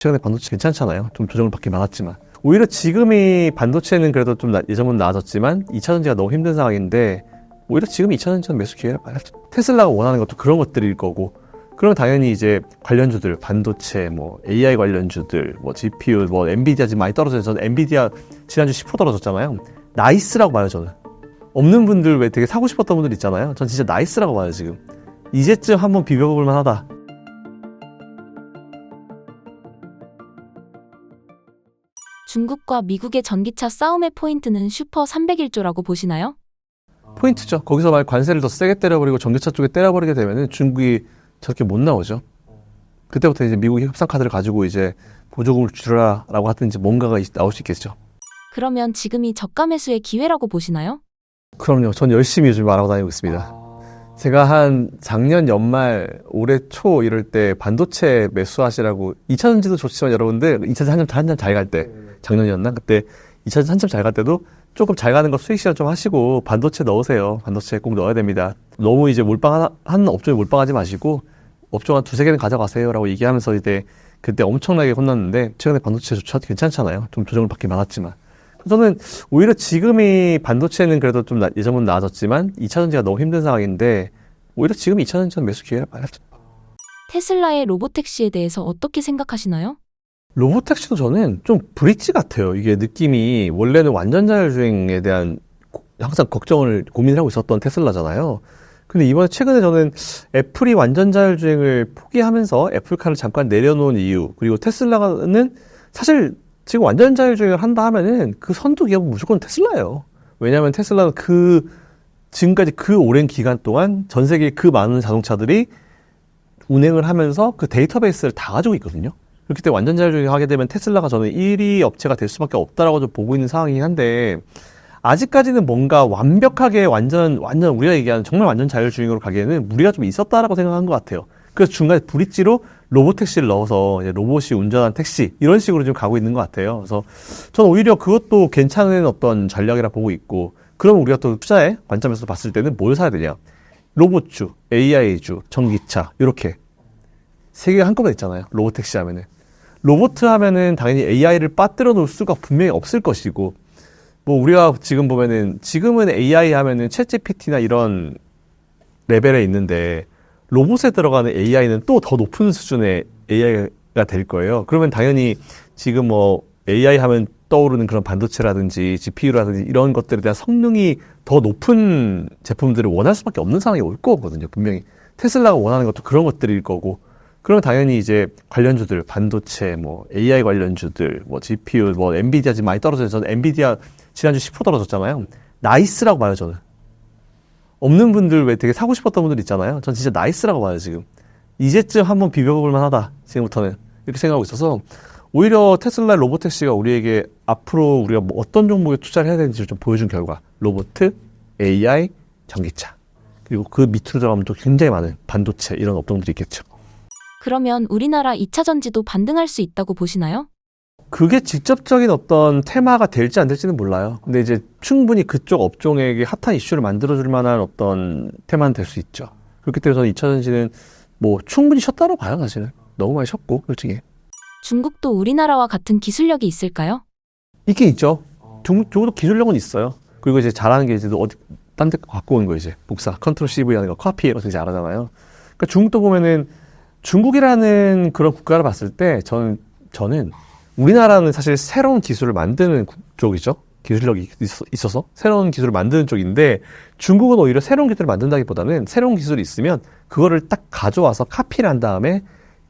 최근에 반도체 괜찮잖아요. 좀 조정을 받긴 많았지만. 오히려 지금이 반도체는 그래도 좀 나- 예전보다 나아졌지만 2차 전지가 너무 힘든 상황인데 오히려 지금 2차 전지는 매수 기회를 테슬라가 원하는 것도 그런 것들일 거고 그럼 당연히 이제 관련주들 반도체 뭐 AI 관련주들 뭐 GPU 뭐 엔비디아 지금 많이 떨어져서 저는 엔비디아 지난주 10% 떨어졌잖아요. 나이스라고 봐요 저는. 없는 분들 왜 되게 사고 싶었던 분들 있잖아요. 전 진짜 나이스라고 봐요 지금. 이제쯤 한번 비벼볼 만하다. 중국과 미국의 전기차 싸움의 포인트는 슈퍼 301조라고 보시나요? 포인트죠. 거기서 만 관세를 더 세게 때려버리고 전기차 쪽에 때려버리게 되면은 중국이 저렇게 못 나오죠. 그때부터 이제 미국이 협상 카드를 가지고 이제 보조금을 주라라고 하든지 뭔가가 있- 나올 수 있겠죠. 그러면 지금이 저가 매수의 기회라고 보시나요? 그럼요. 전 열심히 요즘 말하고 다니고 있습니다. 제가 한 작년 연말, 올해 초 이럴 때 반도체 매수하시라고 2차 전지도 좋지만 여러분들 2차 전지 한참 한참 잘갈 때 작년이었나 그때 2차전지 한참 잘 갈 때도 조금 잘 가는 거 수익 시장 좀 하시고 반도체 넣으세요. 반도체 꼭 넣어야 됩니다. 너무 이제 몰빵 하나, 한 업종에 몰빵하지 마시고 업종 한 두세 개는 가져가세요라고 얘기하면서 이제 그때 엄청나게 혼났는데 최근에 반도체 좋죠 괜찮잖아요. 좀 조정을 받긴 많았지만 저는 오히려 지금이 반도체는 그래도 좀 나- 예전보다 나아졌지만 2차 전지가 너무 힘든 상황인데 오히려 지금 2차 전지는 매수 기회를 많이 죠 테슬라의 로보택시에 대해서 어떻게 생각하시나요? 로보택시도 저는 좀 브릿지 같아요. 이게 느낌이 원래는 완전 자율주행에 대한 고- 항상 걱정을 고민을 하고 있었던 테슬라잖아요. 근데 이번에 최근에 저는 애플이 완전 자율주행을 포기하면서 애플카를 잠깐 내려놓은 이유 그리고 테슬라는 사실 지금 완전 자율주행을 한다 하면은 그 선두 기업은 무조건 테슬라예요. 왜냐하면 테슬라는 그 지금까지 그 오랜 기간 동안 전 세계 그 많은 자동차들이 운행을 하면서 그 데이터베이스를 다 가지고 있거든요. 그렇기 때문에 완전 자율주행 하게 되면 테슬라가 저는 1위 업체가 될 수밖에 없다라고 좀 보고 있는 상황이긴 한데 아직까지는 뭔가 완벽하게 완전 완전 우리가 얘기하는 정말 완전 자율주행으로 가기에는 무리가 좀 있었다라고 생각한 것 같아요. 그래서 중간에 브릿지로 로봇 택시를 넣어서 로봇이 운전한 택시 이런 식으로 좀 가고 있는 것 같아요. 그래서 저는 오히려 그것도 괜찮은 어떤 전략이라 보고 있고 그럼 우리가 또 투자의 관점에서 봤을 때는 뭘 사야 되냐? 로봇주, AI주, 전기차 이렇게 세 개가 한꺼번에 있잖아요. 로봇 택시 하면은 로봇 하면은 당연히 AI를 빠뜨려 놓을 수가 분명히 없을 것이고 뭐 우리가 지금 보면은 지금은 AI 하면은 챗GPT나 이런 레벨에 있는데 로봇에 들어가는 AI는 또 더 높은 수준의 AI가 될 거예요. 그러면 당연히 지금 뭐 AI 하면 떠오르는 그런 반도체라든지 GPU라든지 이런 것들에 대한 성능이 더 높은 제품들을 원할 수밖에 없는 상황이 올 거거든요. 분명히 테슬라가 원하는 것도 그런 것들일 거고 그러면 당연히 이제 관련주들 반도체 뭐 AI 관련주들 뭐 GPU 뭐 엔비디아 지금 많이 떨어져서 엔비디아 지난주 10% 떨어졌잖아요. 나이스라고 봐요 저는. 없는 분들 왜 되게 사고 싶었던 분들 있잖아요. 전 진짜 나이스라고 봐요 지금. 이제쯤 한번 비벼볼 만하다 지금부터는 이렇게 생각하고 있어서 오히려 테슬라 로보택시가 우리에게 앞으로 우리가 뭐 어떤 종목에 투자를 해야 되는지를 좀 보여준 결과 로보트, AI, 전기차 그리고 그 밑으로 들어가면 또 굉장히 많은 반도체 이런 업종들이 있겠죠. 그러면 우리나라 2차 전지도 반등할 수 있다고 보시나요? 그게 직접적인 어떤 테마가 될지 안 될지는 몰라요. 근데 이제 충분히 그쪽 업종에게 핫한 이슈를 만들어줄 만한 어떤 테마는 될 수 있죠. 그렇기 때문에 저는 2차 전지는 뭐 충분히 쉬었다고 봐요, 사실은. 너무 많이 쉬었고, 솔직히. 중국도 우리나라와 같은 기술력이 있을까요? 있긴 있죠. 중국, 중국도 기술력은 있어요. 그리고 이제 잘하는 게 이제 어디, 딴 데 갖고 오는 거 이제. 복사, 컨트롤 CV 하는 거, 카피 이런 거 되게 잘하잖아요. 그러니까 중국도 보면은 중국이라는 그런 국가를 봤을 때 저는, 저는 우리나라는 사실 새로운 기술을 만드는 국- 쪽이죠. 기술력이 있- 있어서 새로운 기술을 만드는 쪽인데 중국은 오히려 새로운 기술을 만든다기보다는 새로운 기술이 있으면 그거를 딱 가져와서 카피를 한 다음에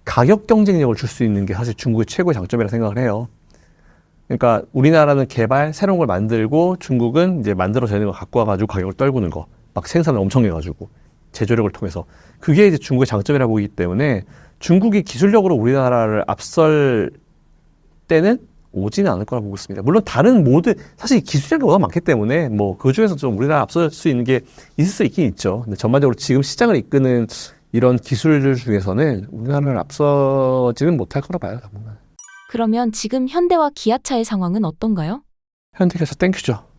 가격 경쟁력을 줄 수 있는 게 사실 중국의 최고의 장점이라 생각을 해요. 그러니까 우리나라는 개발 새로운 걸 만들고 중국은 이제 만들어지는 걸 갖고 와가지고 가격을 떨구는 거 막 생산을 엄청 해가지고 제조력을 통해서 그게 이제 중국의 장점이라고 보기 때문에 중국이 기술력으로 우리나라를 앞설 때는 오지는 않을 거라 보고 있습니다. 물론 다른 모든 사실 기술력이 워낙 많기 때문에 뭐 그 중에서 좀 우리나라 앞설 수 있는 게 있을 수 있긴 있죠. 근데 전반적으로 지금 시장을 이끄는 이런 기술들 중에서는 우리나라를 앞서지는 못할 거라 봐요. 당분간. 그러면 지금 현대와 기아차의 상황은 어떤가요? 현대기아차 땡큐죠.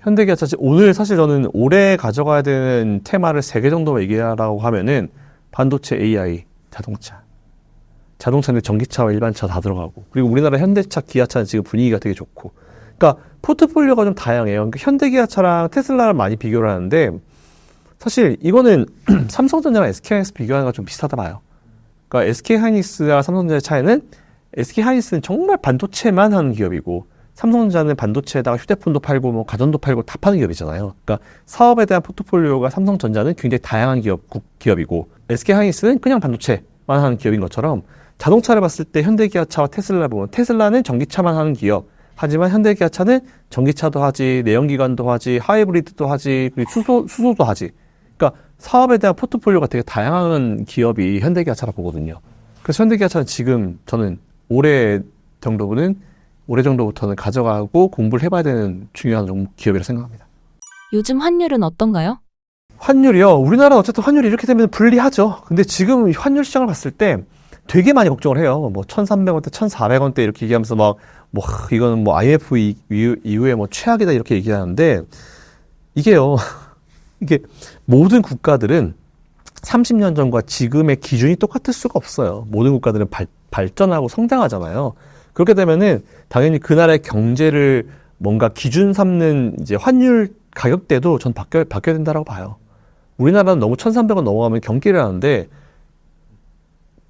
현대기아차 지- 오늘 사실 저는 올해 가져가야 되는 테마를 세 개 정도 얘기하라고 하면은 반도체 AI, 자동차 자동차는 전기차와 일반차 다 들어가고 그리고 우리나라 현대차, 기아차는 지금 분위기가 되게 좋고 그러니까 포트폴리오가 좀 다양해요. 그러니까 현대기아차랑 테슬라를 많이 비교를 하는데 사실 이거는 삼성전자랑 SK하이닉스 비교하는 거좀 비슷하다 봐요. 그러니까 SK하이닉스와 삼성전자의 차이는 SK하이닉스는 정말 반도체만 하는 기업이고 삼성전자는 반도체에다가 휴대폰도 팔고 뭐 가전도 팔고 다 파는 기업이잖아요. 그러니까 사업에 대한 포트폴리오가 삼성전자는 굉장히 다양한 기업 국- 기업이고 SK하이닉스는 그냥 반도체만 하는 기업인 것처럼 자동차를 봤을 때 현대기아차와 테슬라 보면 테슬라는 전기차만 하는 기업. 하지만 현대기아차는 전기차도 하지, 내연기관도 하지, 하이브리드도 하지, 그리고 수소 수소도 하지. 그러니까 사업에 대한 포트폴리오가 되게 다양한 기업이 현대기아차라 보거든요. 그래서 현대기아차는 지금 저는 올해 정도는 올해 정도부터는 가져가고 공부를 해봐야 되는 중요한 종- 기업이라 생각합니다. 요즘 환율은 어떤가요? 환율이요. 우리나라 어쨌든 환율이 이렇게 되면 불리하죠. 근데 지금 환율 시장을 봤을 때 되게 많이 걱정을 해요. 뭐 1,300원대, 1,400원대 이렇게 얘기하면서 막 뭐 이거는 뭐 이후- 이후에 뭐 최악이다 이렇게 얘기하는데 이게요. 이게 모든 국가들은 30년 전과 지금의 기준이 똑같을 수가 없어요. 모든 국가들은 발, 발전하고 성장하잖아요. 그렇게 되면은 당연히 그 나라의 경제를 뭔가 기준 삼는 이제 환율 가격대도 전 바뀌어, 바뀌어야 된다라고 봐요. 우리나라는 너무 1,300원 넘어가면 경기를 하는데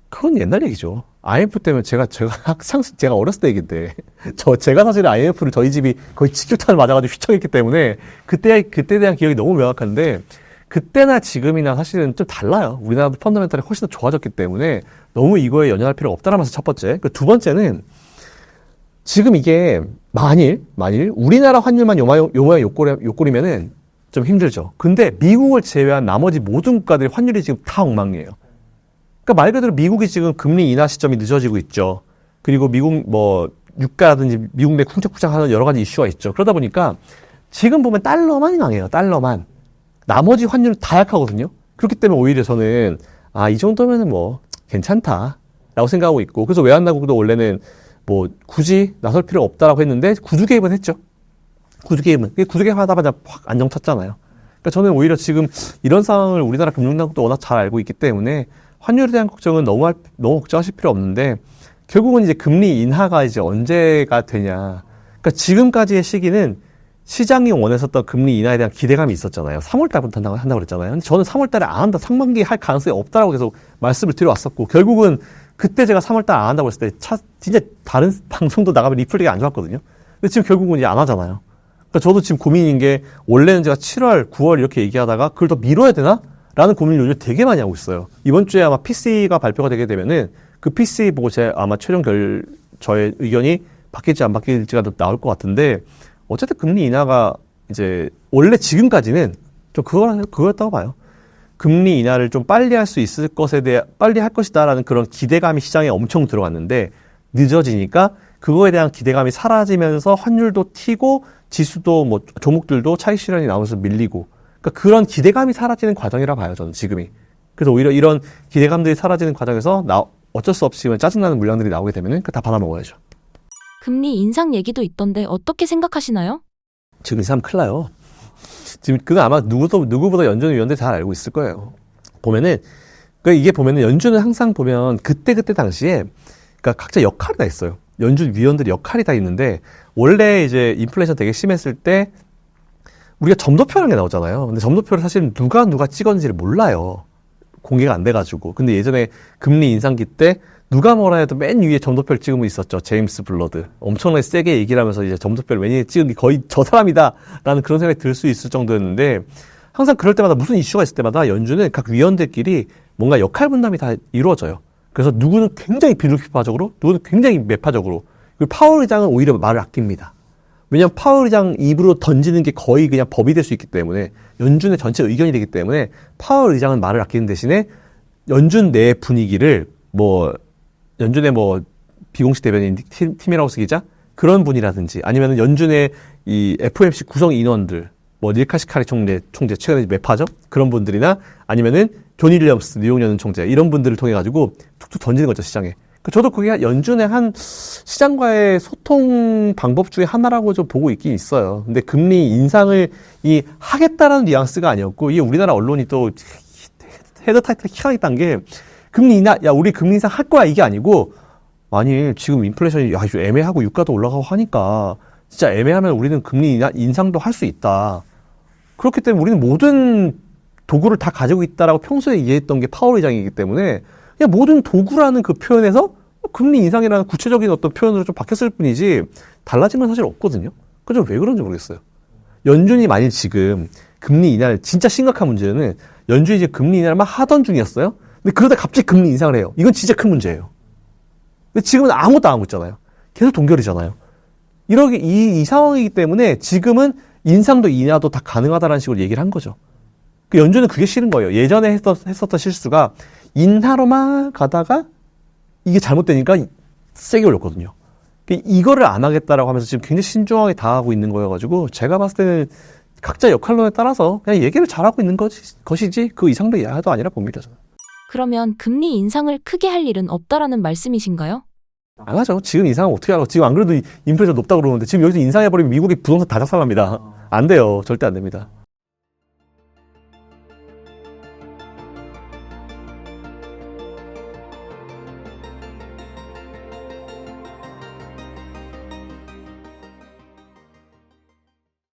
그건 옛날 얘기죠. IMF 때문에 제가 제가 항상 제가 어렸을 때 얘기인데 저 제가 사실 IMF를 저희 집이 거의 직격탄을 맞아가지고 휘청했기 때문에 그때 그때 대한 기억이 너무 명확한데 그때나 지금이나 사실은 좀 달라요. 우리나라도 펀더멘탈이 훨씬 더 좋아졌기 때문에 너무 이거에 연연할 필요가 없다라면서 첫 번째. 그 두 번째는 지금 이게 만일 만일 우리나라 환율만 요모양 요모양 요꼴이 요꼴이면은 좀 힘들죠. 근데 미국을 제외한 나머지 모든 국가들의 환율이 지금 다 엉망이에요. 그러니까 말 그대로 미국이 지금 금리 인하 시점이 늦어지고 있죠. 그리고 미국 뭐 유가라든지 미국 내 쿵짝쿵짝하는 여러 가지 이슈가 있죠. 그러다 보니까 지금 보면 달러만 강해요. 달러만. 나머지 환율은 다 약하거든요. 그렇기 때문에 오히려 저는 아 이 정도면은 뭐 괜찮다라고 생각하고 있고 그래서 외환당국도 원래는 뭐 굳이 나설 필요 없다라고 했는데 구두 개입은 했죠. 구두 개입은 구두 개입 하다가 확 안정 찼잖아요. 그러니까 저는 오히려 지금 이런 상황을 우리나라 금융당국도 워낙 잘 알고 있기 때문에 환율에 대한 걱정은 너무 할, 너무 걱정하실 필요 없는데 결국은 이제 금리 인하가 이제 언제가 되냐. 그러니까 지금까지의 시기는 시장이 원했었던 금리 인하에 대한 기대감이 있었잖아요. 3월 달부터 한다고, 한다고 그랬잖아요. 근데 저는 3월 달에 안 한다. 상반기에 할 가능성이 없다라고 계속 말씀을 드려왔었고 결국은 그때 제가 3월 달에 안 한다고 했을 때 차, 진짜 다른 방송도 나가면 리플리가 안 좋았거든요. 근데 지금 결국은 이제 안 하잖아요. 그러니까 저도 지금 고민인 게 원래는 제가 7월, 9월 이렇게 얘기하다가 그걸 더 미뤄야 되나? 라는 고민을 요즘 되게 많이 하고 있어요. 이번 주에 아마 PC가 발표가 되게 되면은 그 PC 보고 제 아마 최종 결, 저의 의견이 바뀔지 안 바뀔지가 더 나올 것 같은데 어쨌든 금리 인하가 이제 원래 지금까지는 좀 그거, 그거였다고 봐요. 금리 인하를 좀 빨리 할 수 있을 것에 대해 빨리 할 것이다라는 그런 기대감이 시장에 엄청 들어갔는데 늦어지니까 그거에 대한 기대감이 사라지면서 환율도 튀고 지수도 뭐 종목들도 차익 실현이 나오면서 밀리고 그러니까 그런 기대감이 사라지는 과정이라 봐요 저는 지금이 그래서 오히려 이런 기대감들이 사라지는 과정에서 나 어쩔 수 없이 짜증나는 물량들이 나오게 되면은 그다 받아 먹어야죠 금리 인상 얘기도 있던데 어떻게 생각하시나요? 지금 이 사람 큰일 나요. 지금 그거 아마 누구도, 누구보다 연준 위원들 잘 알고 있을 거예요. 보면은, 그 이게 보면은 연준은 항상 보면 그때 그때 당시에, 그니까 각자 역할이 다 있어요. 연준 위원들이 역할이 다 있는데, 원래 이제 인플레이션 되게 심했을 때, 우리가 점도표라는 게 나오잖아요. 근데 점도표를 사실 누가 누가 찍었는지를 몰라요. 공개가 안 돼가지고. 근데 예전에 금리 인상기 때 누가 뭐라 해도 맨 위에 점도표를 분 있었죠. 제임스 블러드. 엄청나게 세게 얘기를 하면서 이제 점도표를 맨 위에 찍은 게 거의 저 사람이다. 라는 그런 생각이 들 수 있을 정도였는데 항상 그럴 때마다 무슨 이슈가 있을 때마다 연준은 각 위원들끼리 뭔가 역할 분담이 다 이루어져요. 그래서 누구는 굉장히 비둘기파적으로, 누구는 굉장히 매파적으로. 그리고 파월 의장은 오히려 말을 아낍니다. 왜냐하면 파월 의장 입으로 던지는 게 거의 그냥 법이 될 수 있기 때문에 연준의 전체 의견이 되기 때문에 파월 의장은 말을 아끼는 대신에 연준 내 분위기를 뭐 연준의 뭐 비공식 대변인 팀, 팀이라우스 기자 그런 분이라든지 아니면 연준의 이 FOMC 구성 인원들 뭐 닐카시카리 총재 총재 최근에 매파죠 그런 분들이나 아니면은 존 윌리엄스 뉴욕 연은 총재 이런 분들을 통해 가지고 툭툭 던지는 거죠 시장에. 그 저도 그게 연준의 한 시장과의 소통 방법 중에 하나라고 좀 보고 있긴 있어요. 근데 금리 인상을 이 하겠다라는 뉘앙스가 아니었고 이게 우리나라 언론이 또 헤드 타이틀 키가 있다는 게 금리 인하, 야, 우리 금리 인상 할 거야. 이게 아니고, 만일 지금 인플레이션이 야, 좀 애매하고 유가도 올라가고 하니까, 진짜 애매하면 우리는 금리 인하, 인상도 할 수 있다. 그렇기 때문에 우리는 모든 도구를 다 가지고 있다라고 평소에 이해했던 게 파월 의장이기 때문에, 그냥 모든 도구라는 그 표현에서 금리 인상이라는 구체적인 어떤 표현으로 좀 바뀌었을 뿐이지, 달라진 건 사실 없거든요. 그죠? 왜 그런지 모르겠어요. 연준이 만일 지금 금리 인하를 진짜 심각한 문제는 연준이 이제 금리 인하를 막 하던 중이었어요. 근데 그러다 갑자기 금리 인상을 해요. 이건 진짜 큰 문제예요. 근데 지금은 아무것도 안 하고 있잖아요. 계속 동결이잖아요. 이러기 이, 이 상황이기 때문에 지금은 인상도 인하도 다 가능하다라는 식으로 얘기를 한 거죠. 그 연준은 그게 싫은 거예요. 예전에 했었, 했었던 실수가 인하로만 가다가 이게 잘못되니까 세게 올렸거든요. 그 이거를 안 하겠다라고 하면서 지금 굉장히 신중하게 다가고 있는 거여가지고 제가 봤을 때는 각자 역할론에 따라서 그냥 얘기를 잘하고 있는 것이, 것이지 그 이상도 이하도 아니라 봅니다. 저는. 그러면 금리 인상을 크게 할 일은 없다라는 말씀이신가요? 안 하죠. 지금 인상은 어떻게 하고 지금 안 그래도 인플레이션 높다고 그러는데 지금 여기서 인상해버리면 미국이 부동산 다 작살납니다. 안 돼요. 절대 안 됩니다.